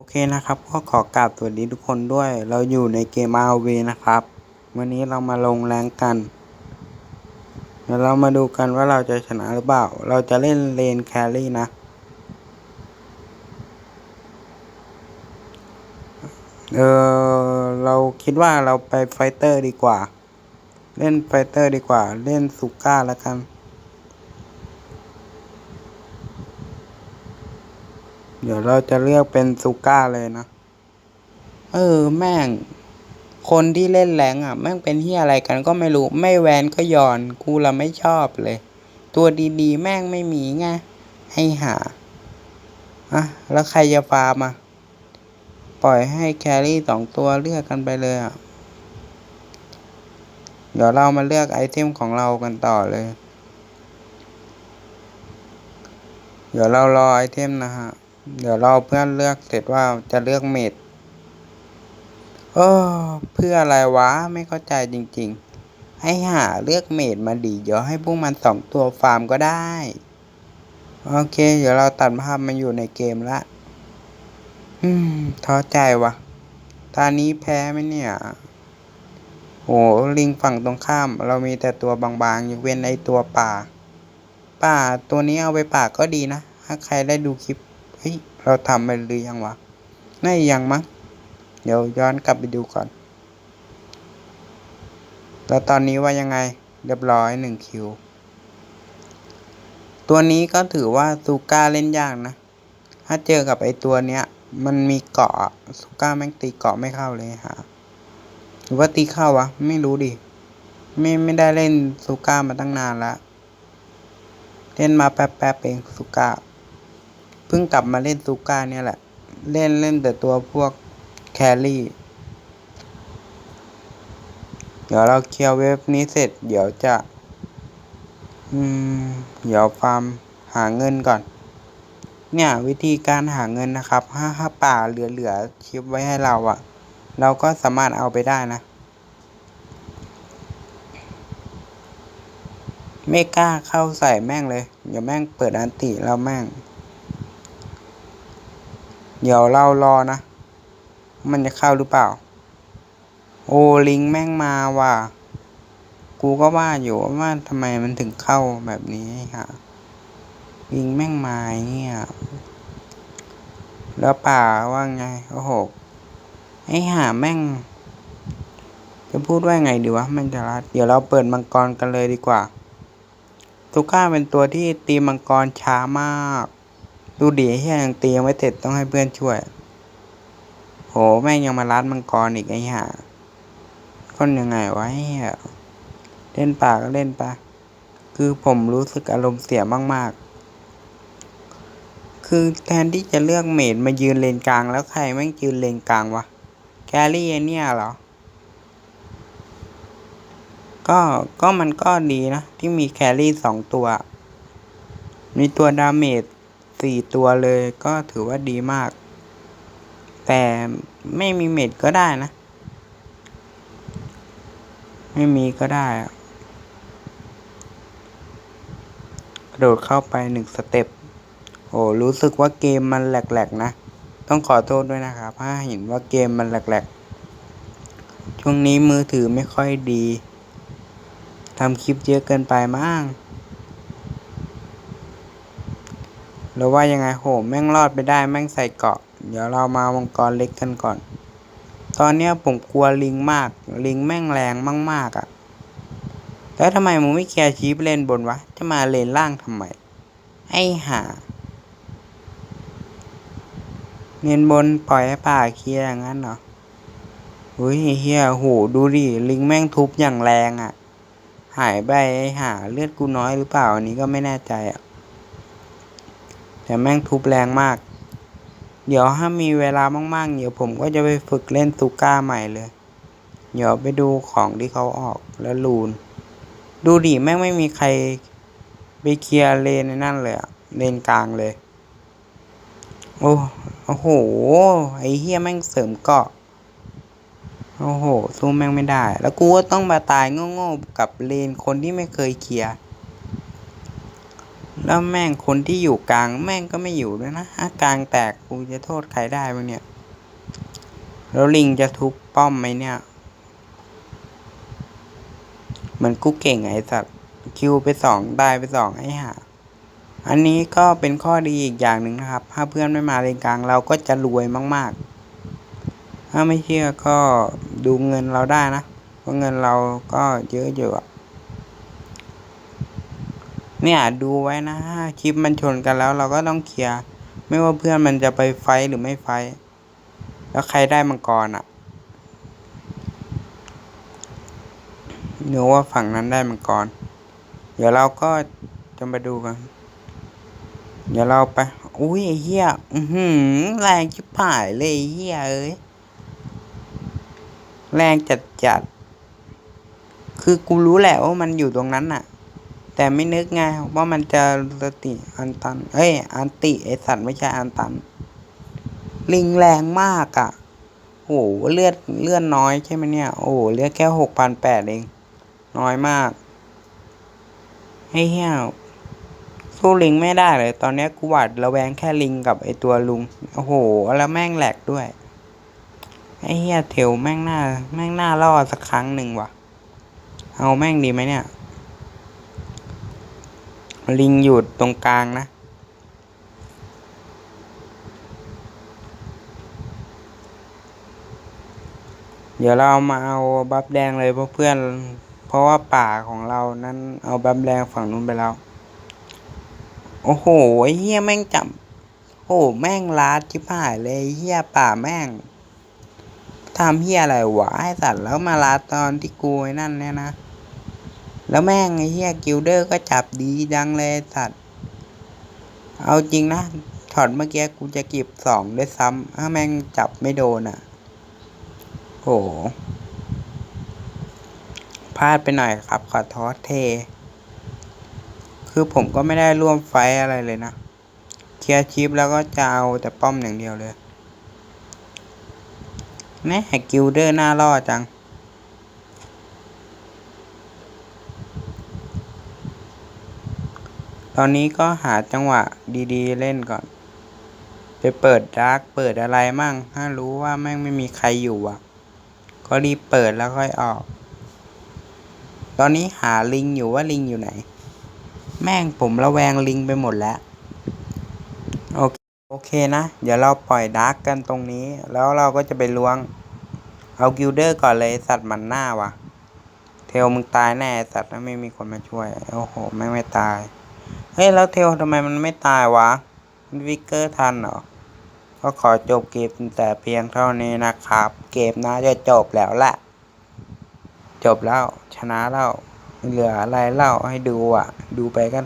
โอเคนะครับ ก็ขอกราบสวัสดีทุกคนด้วย เราอยู่ในเกม RV นะครับ วันนี้เรามาลงแรงกันเดี๋ยวเรามาดูกันว่าเราจะชนะหรือเปล่า เราจะเล่นเลนแครี่นะ เออเราคิดว่าเราไปไฟเตอร์ดีกว่า เล่นไฟเตอร์ดีกว่า เล่นซูก้าแล้วกัน เดี๋ยวเราจะเลือกเป็นซูก้าเลยนะ เออ แม่ง คนที่เล่นแรงอะ แม่งเป็นที่อะไรกันก็ไม่รู้ ไม่แวนก็ย่อน กูละไม่ชอบเลย ตัวดีๆ แม่งไม่มีไง ให้หา อะ แล้วใครจะฟาร์มอะ ปล่อยให้แครี่สองตัวเลือกกันไปเลยอะ เดี๋ยวเรามาเลือกไอเทมของเรากันต่อเลย เดี๋ยวเรารอไอเทมนะฮะ เดี๋ยวเราเพื่อนเลือกเสร็จว่าจะเลือกเมดเออเพื่ออะไรวะไม่เข้าใจจริง ๆ ให้หาเลือกเมดมาดีเดี๋ยวให้พวกมันสองตัวฟาร์มก็ได้ โอเค เดี๋ยวเราตัดภาพมาอยู่ในเกมละ อืมท้อใจวะตานี้แพ้ไหมเนี่ยโหลิงฝั่งตรงข้าม เรามีแต่ตัวบางๆยกเว้นไอตัวป่า ป่าตัวนี้เอาไปป่าก็ดีนะ ถ้าใครได้ดูคลิป เราทำไปหรือยังวะน่ายังมั้ง เดี๋ยวย้อนกลับไปดูก่อน แล้วตอนนี้ว่ายังไง เรียบร้อยหนึ่งคิว ตัวนี้ก็ถือว่าซูก้าเล่นยากนะ ถ้าเจอกับไอตัวเนี้ย มันมีเกาะซูก้าแม่งตีเกาะไม่เข้าเลยฮะ หรือว่าตีเข้าวะ ไม่รู้ดิ ไม่ไม่ได้เล่นซูก้ามาตั้งนานละ เล่นมาแป๊บๆเองซูก้า เพิ่งกลับมาเล่นซูก้าเนี่ยแหละ เล่นเล่นแต่ตัวพวกแครี่ เดี๋ยวเราเคลียร์เว็บนี้เสร็จ เดี๋ยวจะ อืม เดี๋ยวฟาร์มหาเงินก่อน เนี่ยวิธีการหาเงินนะครับถ้าถ้าป่าเหลือๆชิปไว้ให้เราอะเราก็สามารถเอาไปได้นะไม่กล้าเข้าใส่แม่งเลย เดี๋ยวแม่งเปิดอันติเราแม่ง เดี๋ยวเรารอนะ มันจะเข้าหรือเปล่า โอ้ลิงแม่งมาว่ะ กูก็ว่าอยู่ว่าทำไมมันถึงเข้าแบบนี้ฮะลิงแม่งมาเนี่ยแล้วป่าว่าไง โอ้โห ไอ้ห่าแม่ง จะพูดว่าไงดีวะมันจะรัด เดี๋ยวเราเปิดมังกรกันเลยดีกว่าตูก้าเป็นตัวที่ตีมังกรช้ามาก ดูดีเฮียยังตียังไม่เสร็จต้องให้เพื่อนช่วย โหแม่งยังมารัดมังกรอีกไอ้ห่าคนยังไงวะเฮียเล่นปาก็เล่นปะคือผมรู้สึกอารมณ์เสียมากๆ คือแทนที่จะเลือกเมดมายืนเลนกลางแล้วใครแม่งยืนเลนกลางวะแครี่เนี่ยเหรอ ก็ก็มันก็ดีนะ ที่มีแครี่สองตัว มีตัวดาเมจ สี่ตัวเลยก็ถือว่าดีมาก แต่ไม่มีเม็ดก็ได้นะ ไม่มีก็ได้ กระโดดเข้าไปหนึ่งสเต็ป โอ้รู้สึกว่าเกมมันแหลกๆนะ ต้องขอโทษด้วยนะครับ ถ้าเห็นว่าเกมมันแหลกๆ ช่วงนี้มือถือไม่ค่อยดีทำคลิปเยอะเกินไปมั้ง แล้วว่ายังไงโหแม่งรอดไปได้แม่งใส่เกาะ เดี๋ยวเรามามังกรเล็กกันก่อน ตอนเนี้ยผมกลัวลิงมาก ลิงแม่งแรงมากๆอะ่ะ แล้วทำไมมึงไม่เคลียร์ชีพเลนบนวะ จะมาเลนล่างทำไม ไอ้ห่าเลนบนปล่อยให้ป่าเคลียร์อย่างนั้นเหรอเฮ้ยเฮียโหดูดิลิงแม่งทุบอย่างแรงอะ่ะ หายไปไอ้ห่าเลือดกูน้อยหรือเปล่าอันนี้ก็ไม่แน่ใจอะ แต่แม่งทุบแรงมาก เดี๋ยวถ้ามีเวลามากๆ เดี๋ยวผมก็จะไปฝึกเล่นซูก้าใหม่เลย เดี๋ยวไปดูของที่เขาออกแล้วลูน ดูดิแม่งไม่มีใครไปเคลียร์เลนในนั่นเลยอะเลนกลางเลย โอ้โอ้โห ไอ้เฮียแม่งเสริมเกาะ โอ้โห สู้แม่งไม่ได้ แล้วกูก็ต้องมาตายโง่ๆกับเลนคนที่ไม่เคยเคลียร์ แล้วแม่งคนที่อยู่กลางแม่งก็ไม่อยู่ด้วยนะถ้ากลางแตกกูจะโทษใครได้บ้างเนี่ย แล้วลิงจะทุบป้อมไหมเนี่ยเหมือนกูเก่งไอ้สัตว์คิวไปสองได้ไปสองไอ้ห่าอันนี้ก็เป็นข้อดีอีกอย่างหนึ่งนะครับ ถ้าเพื่อนไม่มาเลนกลางเราก็จะรวยมาก ๆ ถ้าไม่เชื่อก็ดูเงินเราได้นะ เพราะเงินเราก็เยอะอยู่อะ เนี่ยดูไว้นะคลิปมันชนกันแล้วเราก็ต้องเคลียร์ไม่ว่าเพื่อนมันจะไปไฟหรือไม่ไฟ แล้วใครได้มังกรอะหรือว่าฝั่งนั้นได้มังกร เดี๋ยวเราก็จะมาดูกัน เดี๋ยวเราไป อุ้ยไอ้เหี้ย อือหือแรงชิบหายเลยไอ้เหี้ยเอ้ย แรงจัดจัด คือกูรู้แหละว่ามันอยู่ตรงนั้นน่ะ แต่ไม่นึกไงว่ามันจะสติอันตันเอ้ย อันติไอสัตว์ไม่ใช่อันตัน ลิงแรงมากอะ่ะ โอ้โหเลือดเลือดน้อยใช่ไหมเนี่ย โอ้โหเลือดแค่หกพันแปดเอง น้อยมากไอเหี้ยสู้ลิงไม่ได้เลย ตอนนี้กูหวาดระแวงแค่ลิงกับไอตัวลุง โอ้โห แล้วแม่งแหลกด้วย ไอ้เหี้ยเทวแม่งหน้า แม่งหน้ารอดสักครั้งหนึ่งว่ะ เอาแม่งดีไหมเนี่ย ลิงอยู่ตรงกลางนะ เดี๋ยวเรามาเอาบัฟแดงเลยเพื่อนเพราะว่าป่าของเรานั้นเอาบัฟแดงฝั่งนู้นไปแล้ว โอ้โหไอ้เฮียแม่งจับโอ้โหแม่งลาดชิบหายเลยเฮียป่าแม่งทำเฮียอะไรวะไอ้สัตว์แล้วมาลาดตอนที่กูไอ้นั่นเนี่ยนะ แล้วแม่งไอ้เฮียกิลเดอร์ก็จับดีจังเลยสัตว์ เอาจริงนะช็อตเมื่อกี้กูจะเก็บสองด้วยซ้ำถ้าแม่งจับไม่โดนอะโหพลาดไปหน่อยครับ ขอโทษเท คือผมก็ไม่ได้ร่วมไฟอะไรเลยนะ เคลียร์ชิปแล้วก็จะเอาแต่ป้อมอย่างเดียวเลยแน่กิลเดอร์น้ารอดจัง ตอนนี้ก็หาจังหวะดีๆ เล่นก่อน ไปเปิดดาร์กเปิดอะไรมั่ง ถ้ารู้ว่าแม่งไม่มีใครอยู่อะ ก็รีบเปิดแล้วค่อยออก ตอนนี้หาลิงอยู่ว่าลิงอยู่ไหน แม่งผมระแวงลิงไปหมดแล้วโอเคโอเคนะ เดี๋ยวเราปล่อยดาร์กกันตรงนี้ แล้วเราก็จะไปล้วง เอากิลเดอร์ก่อนเลยสัตว์มันหน้าว่ะ เทลมึงตายแน่สัตว์ไม่มีคนมาช่วย โอ้โหแม่งไม่ตาย เฮ้ย แล้วเทลทำไมมันไม่ตายวะ มันวิกเกอร์ทันเหรอ ก็ขอจบเกมแต่เพียงเท่านี้นะครับ เกมน่าจะจบแล้วแหละ จบแล้ว ชนะแล้ว เหลืออะไรเล่าให้ดูอะ ดูไปก็เท่า